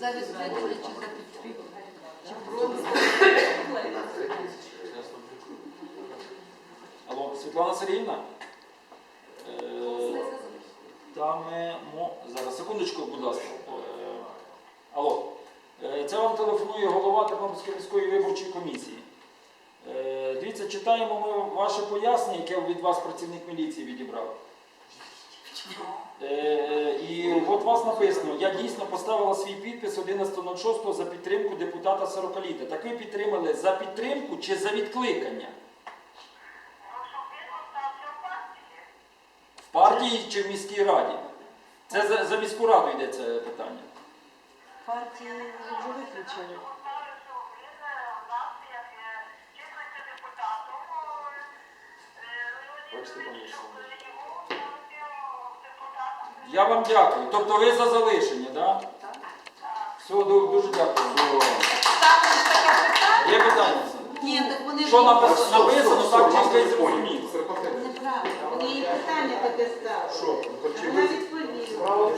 За відведення чи за підтримку? Чи. Алло, Світлана Сергіївна? Там е, зараз секундочку, будь ласка. Е, Алло. Е, Це вам телефонує голова Тернопільської міської виборчої комісії. Е, Дивіться, читаємо ми ваше пояснення, яке від вас працівник міліції відібрав. Е, І от у вас написано, я дійсно поставила свій підпис 11.06 за підтримку депутата Сорокаліти. Так ви підтримали за підтримку чи за відкликання? В партії чи в міській раді? Це за, за міську раду йде це питання. Партії вже виключили. Бачите? Я вам дякую. Тобто ви за залишення, так? Так. Все, дуже дякую. Є питання? Ні, так вони Що написано, так чітко і зрозуміло. Неправильно. Вони їй питання таке ставили. Що? Вона відповіла.